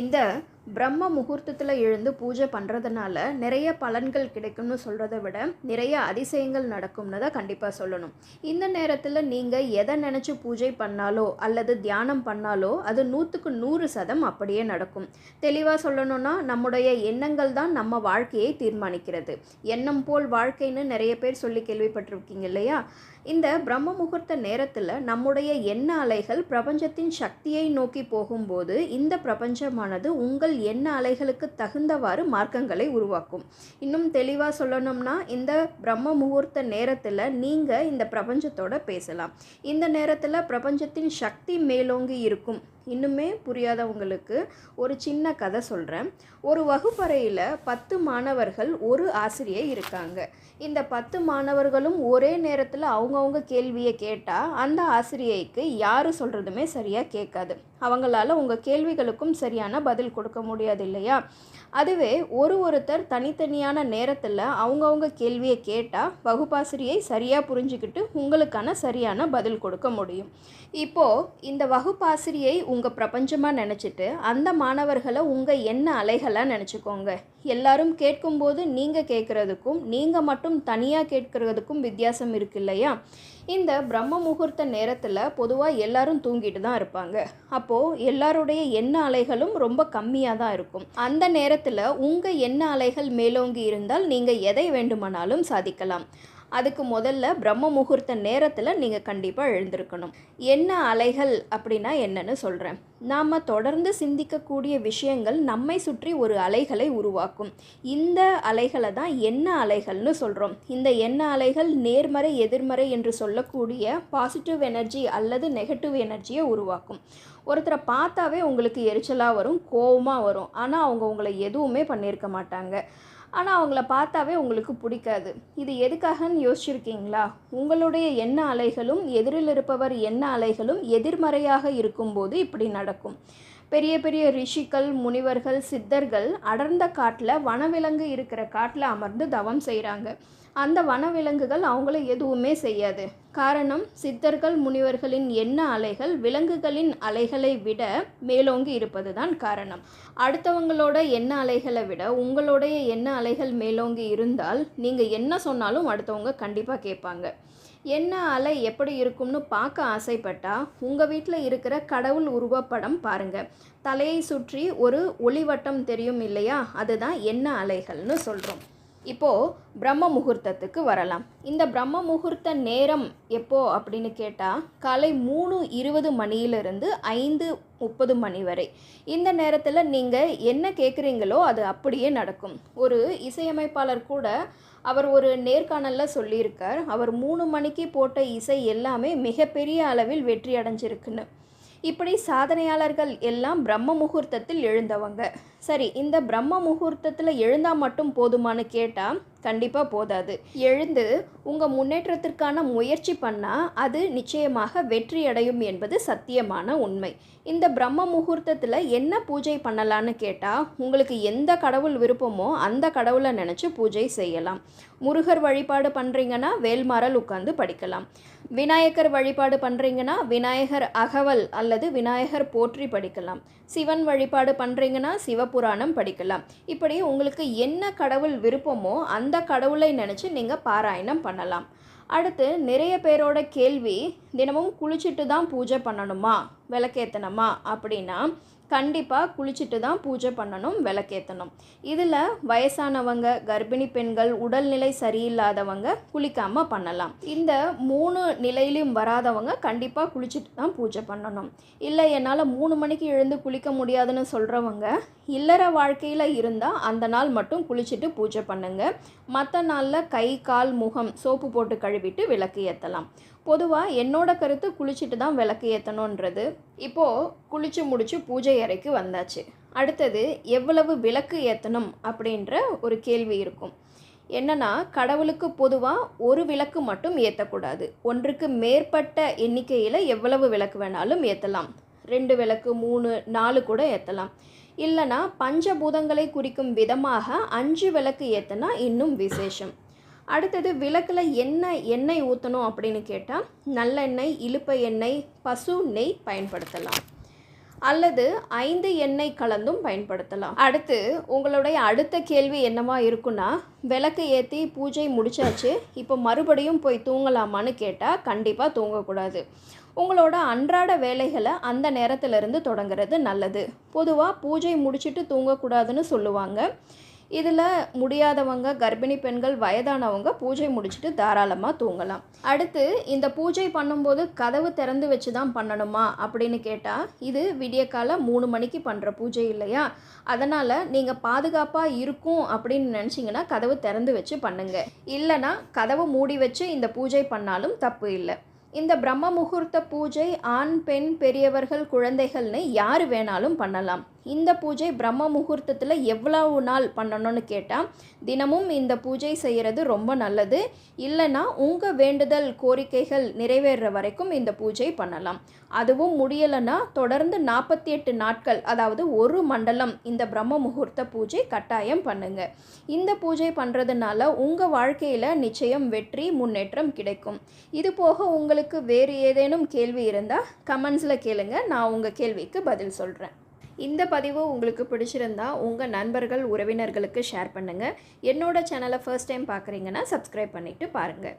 இந்த பிரம்ம முகூர்த்தத்தில் எழுந்து பூஜை பண்ணுறதுனால நிறைய பலன்கள் கிடைக்கும்னு சொல்கிறத விட நிறைய அதிசயங்கள் நடக்கும்னு தான் கண்டிப்பாக சொல்லணும். இந்த நேரத்தில் நீங்கள் எதை நினச்சி பூஜை பண்ணாலோ அல்லது தியானம் பண்ணாலோ அது நூற்றுக்கு நூறு சதம் அப்படியே நடக்கும். தெளிவாக சொல்லணும்னா நம்முடைய எண்ணங்கள் தான் நம்ம வாழ்க்கையை தீர்மானிக்கிறது. எண்ணம் போல் வாழ்க்கைன்னு நிறைய பேர் சொல்லி கேள்விப்பட்டிருக்கீங்க இல்லையா? இந்த பிரம்ம முகூர்த்த நேரத்தில் நம்முடைய எண்ண அலைகள் பிரபஞ்சத்தின் சக்தியை நோக்கி போகும்போது இந்த பிரபஞ்சமானது உங்கள் எண்ண அலைகளுக்கு தகுந்தவாறு மார்க்கங்களை உருவாக்கும். இன்னும் தெளிவாக சொல்லணும்னா இந்த பிரம்ம முகூர்த்த நேரத்தில் நீங்கள் இந்த பிரபஞ்சத்தோட பேசலாம். இந்த நேரத்தில் பிரபஞ்சத்தின் சக்தி மேலோங்கி இருக்கும். இன்னுமே புரியாதவங்களுக்கு ஒரு சின்ன கதை சொல்கிறேன் ஒரு வகுப்பறையில் பத்து மாணவர்கள் ஒரு ஆசிரியை இருக்காங்க. இந்த பத்து மாணவர்களும் ஒரே நேரத்தில் அவங்கவுங்க கேள்வியை கேட்டால் அந்த ஆசிரியைக்கு யார் சொல்கிறதுமே சரியாக கேட்காது. அவங்களால உங்கள் கேள்விகளுக்கும் சரியான பதில் கொடுக்க முடியாது இல்லையா அதுவே ஒரு ஒருத்தர் தனித்தனியான நேரத்தில் அவங்கவுங்க கேள்வியை கேட்டால் வகுப்பாசிரியை சரியாக புரிஞ்சுக்கிட்டு உங்களுக்கான சரியான பதில் கொடுக்க முடியும். இப்போது இந்த வகுப்பாசிரியை உங்கள் பிரபஞ்சமாக நினச்சிட்டு அந்த மாணவர்களை உங்கள் என்ன அலைகளாக நினச்சிக்கோங்க. எல்லாரும் கேட்கும்போது நீங்கள் கேட்குறதுக்கும் நீங்கள் மட்டும் தனியாக கேட்குறதுக்கும் வித்தியாசம் இருக்கு இல்லையா? இந்த பிரம்ம முகூர்த்த நேரத்தில் பொதுவாக எல்லாரும் தூங்கிட்டு தான் இருப்பாங்க. அப்போது எல்லாருடைய எண்ண அலைகளும் ரொம்ப கம்மியாக தான் இருக்கும். அந்த நேரத்தில் உங்கள் எண்ண அலைகள் மேலோங்கி இருந்தால் நீங்கள் எதை வேண்டுமானாலும் சாதிக்கலாம். அதுக்கு முதல்ல பிரம்ம முகூர்த்த நேரத்தில் நீங்கள் கண்டிப்பாக எழுந்திருக்கணும். என்ன அலைகள் அப்படின்னா என்னன்னு சொல்கிறேன் நாம் தொடர்ந்து சிந்திக்கக்கூடிய விஷயங்கள் நம்மை சுற்றி ஒரு அலைகளை உருவாக்கும். இந்த அலைகளை தான் எண்ண அலைகள்னு சொல்கிறோம் இந்த எண்ண அலைகள் நேர்மறை எதிர்மறை என்று சொல்லக்கூடிய பாசிட்டிவ் எனர்ஜி அல்லது நெகட்டிவ் எனர்ஜியை உருவாக்கும். ஒருத்தரை பார்த்தாவே உங்களுக்கு எரிச்சலாக வரும் கோவமாக வரும். ஆனால் அவங்க உங்களை எதுவுமே பண்ணியிருக்க மாட்டாங்க. ஆனால் அவங்கள பார்த்தாவே உங்களுக்கு பிடிக்காது. இது எதுக்காகன்னு யோசிச்சிருக்கீங்களா? உங்களுடைய எண்ண அலைகளும் எதிரில் இருப்பவர் எண்ண அலைகளும் எதிர்மறையாக இருக்கும்போது இப்படி நடக்கும். பெரிய பெரிய ரிஷிகள் முனிவர்கள் சித்தர்கள் அடர்ந்த காட்டில் வனவிலங்கு இருக்கிற காட்டில் அமர்ந்து தவம் செய்கிறாங்க அந்த வனவிலங்குகள் அவங்கள எதுவுமே செய்யாது. காரணம் சித்தர்கள் முனிவர்களின் எண்ண அலைகள் விலங்குகளின் அலைகளை விட மேலோங்கி இருப்பது தான் காரணம். அடுத்தவங்களோட எண்ண அலைகளை விட உங்களுடைய எண்ண அலைகள் மேலோங்கி இருந்தால் நீங்கள் என்ன சொன்னாலும் அடுத்தவங்க கண்டிப்பாக கேட்பாங்க. என்ன அலை எப்படி இருக்கும்னு பார்க்க ஆசைப்பட்டா உங்கள் வீட்டில் இருக்கிற கடவுள் உருவப்படம் பாருங்கள் தலையை சுற்றி ஒரு ஒளிவட்டம் தெரியும் இல்லையா? அதுதான் என்ன அலைகள்னு சொல்கிறோம் இப்போது பிரம்ம முகூர்த்தத்துக்கு வரலாம். இந்த பிரம்ம முகூர்த்த நேரம் எப்போ அப்படின்னு கேட்டால் காலை மூணு இருபது மணியிலிருந்து ஐந்து முப்பது மணி வரை. இந்த நேரத்தில் நீங்கள் என்ன கேட்குறீங்களோ அது அப்படியே நடக்கும். ஒரு இசையமைப்பாளர் கூட அவர் ஒரு நேர்காணலில் சொல்லியிருக்கார். அவர் மூணு மணிக்கு போட்ட இசை எல்லாமே மிகப்பெரிய அளவில் வெற்றி அடைஞ்சிருக்குன்னு. இப்படி சாதனையாளர்கள் எல்லாம் பிரம்ம முகூர்த்தத்தில் எழுந்தவங்க. சரி இந்த பிரம்ம முகூர்த்தத்தில் எழுந்தால் மட்டும் போதுமான்னு கேட்டால் கண்டிப்பாக போதாது. எழுந்து உங்கள் முன்னேற்றத்திற்கான முயற்சி பண்ணால் அது நிச்சயமாக வெற்றி அடையும் என்பது சத்தியமான உண்மை. இந்த பிரம்ம முகூர்த்தத்தில் என்ன பூஜை பண்ணலான்னு கேட்டால் உங்களுக்கு எந்த கடவுள் விருப்பமோ அந்த கடவுளை நினச்சி பூஜை செய்யலாம். முருகர் வழிபாடு பண்ணுறீங்கன்னா வேல்மாரல் உட்காந்து படிக்கலாம். விநாயகர் வழிபாடு பண்ணுறீங்கன்னா விநாயகர் அகவல் அல்லது விநாயகர் போற்றி படிக்கலாம். சிவன் வழிபாடு பண்ணுறீங்கன்னா சிவ புராணம் படிக்கலாம். இப்படி உங்களுக்கு என்ன கடவுள் விருப்பமோ அந்த கடவுளை நினச்சி நீங்கள் பாராயணம் பண்ணலாம். அடுத்து நிறைய பேரோட கேள்வி தினமும் குளிச்சுட்டு தான் பூஜை பண்ணணுமா? விளக்கேற்றணுமா அப்படின்னா கண்டிப்பாக குளிச்சுட்டு தான் பூஜை பண்ணணும் விளக்கேற்றணும் இதில் வயசானவங்க கர்ப்பிணி பெண்கள் உடல்நிலை சரியில்லாதவங்க குளிக்காமல் பண்ணலாம். இந்த மூணு நிலையிலையும் வராதவங்க கண்டிப்பாக குளிச்சுட்டு தான் பூஜை பண்ணணும். இல்லை என்னால் மூணு மணிக்கு எழுந்து குளிக்க முடியாதுன்னு சொல்கிறவங்க இல்லற வாழ்க்கையில் இருந்தால் அந்த நாள் மட்டும் குளிச்சுட்டு பூஜை பண்ணுங்கள் மற்ற நாளில் கை கால் முகம் சோப்பு போட்டு கழுவிட்டு விளக்கு ஏற்றலாம் பொதுவாக என்னோட கருத்து குளிச்சுட்டு தான் விளக்கு ஏற்றணுன்றது இப்போது குளிச்சு முடிச்சு பூஜை அறைக்கு வந்தாச்சு. அடுத்தது எவ்வளவு விளக்கு ஏற்றணும் அப்படின்ற ஒரு கேள்வி இருக்கும். என்னன்னா கடவுளுக்கு பொதுவாக ஒரு விளக்கு மட்டும் ஏற்றக்கூடாது ஒன்றுக்கு மேற்பட்ட எண்ணிக்கையில் எவ்வளவு விளக்கு வேணாலும் ஏற்றலாம் ரெண்டு விளக்கு மூணு நாலு கூட ஏற்றலாம் இல்லைனா பஞ்சபூதங்களை குறிக்கும் விதமாக அஞ்சு விளக்கு ஏற்றினா இன்னும் விசேஷம். அடுத்தது விளக்கில் என்ன எண்ணெய் ஊற்றணும் அப்படின்னு கேட்டால் நல்லெண்ணெய் இலுப்பை எண்ணெய் பசு நெய் பயன்படுத்தலாம். அல்லது ஐந்து எண்ணெய் கலந்தும் பயன்படுத்தலாம். அடுத்து உங்களுடைய அடுத்த கேள்வி என்னவா இருக்குன்னா விளக்கு ஏற்றி பூஜை முடிச்சாச்சு இப்போ மறுபடியும் போய் தூங்கலாமான்னு கேட்டால் கண்டிப்பாக தூங்கக்கூடாது. உங்களோட அன்றாட வேலைகளை அந்த நேரத்திலிருந்து தொடங்குறது நல்லது. பொதுவாக பூஜை முடிச்சுட்டு தூங்கக்கூடாதுன்னு சொல்லுவாங்க. இதில் முடியாதவங்க கர்ப்பிணி பெண்கள் வயதானவங்க பூஜை முடிச்சுட்டு தாராளமாக தூங்கலாம். அடுத்து இந்த பூஜை பண்ணும்போது கதவு திறந்து வச்சு தான் பண்ணணுமா அப்படின்னு கேட்டால் இது விடியக்கால மூணு மணிக்கு பண்ணுற பூஜை இல்லையா? அதனால் நீங்கள் பாதுகாப்பாக இருக்கும் அப்படின்னு நினச்சிங்கன்னா கதவு திறந்து வச்சு பண்ணுங்க. இல்லைனா கதவு மூடி வச்சு இந்த பூஜை பண்ணாலும் தப்பு இல்லை. இந்த பிரம்ம முகூர்த்த பூஜை ஆண் பெண் பெரியவர்கள் குழந்தைகள்னு யார் வேணாலும் பண்ணலாம். இந்த பூஜை பிரம்ம முகூர்த்தத்தில் எவ்வளவு நாள் பண்ணணும்னு கேட்டால் தினமும் இந்த பூஜை செய்கிறது ரொம்ப நல்லது. இல்லைன்னா உங்கள் வேண்டுதல் கோரிக்கைகள் நிறைவேறுற வரைக்கும் இந்த பூஜை பண்ணலாம். அதுவும் முடியலைன்னா தொடர்ந்து நாற்பத்தி எட்டு நாட்கள் அதாவது ஒரு மண்டலம் இந்த பிரம்ம முகூர்த்த பூஜை கட்டாயம் பண்ணுங்க. இந்த பூஜை பண்ணுறதுனால உங்கள் வாழ்க்கையில் நிச்சயம் வெற்றி முன்னேற்றம் கிடைக்கும். இது போக உங்களுக்கு வேறு ஏதேனும் கேள்வி இருந்தால் கமெண்ட்ஸில் கேளுங்க. நான் உங்கள் கேள்விக்கு பதில் சொல்கிறேன் இந்த பதிவு உங்களுக்கு பிடிச்சிருந்தா உங்கள் நண்பர்கள் உறவினர்களுக்கு ஷேர் பண்ணுங்கள் என்னோடய சேனலை ஃபர்ஸ்ட் டைம் பார்க்குறீங்கன்னா சப்ஸ்கிரைப் பண்ணிவிட்டு பாருங்கள்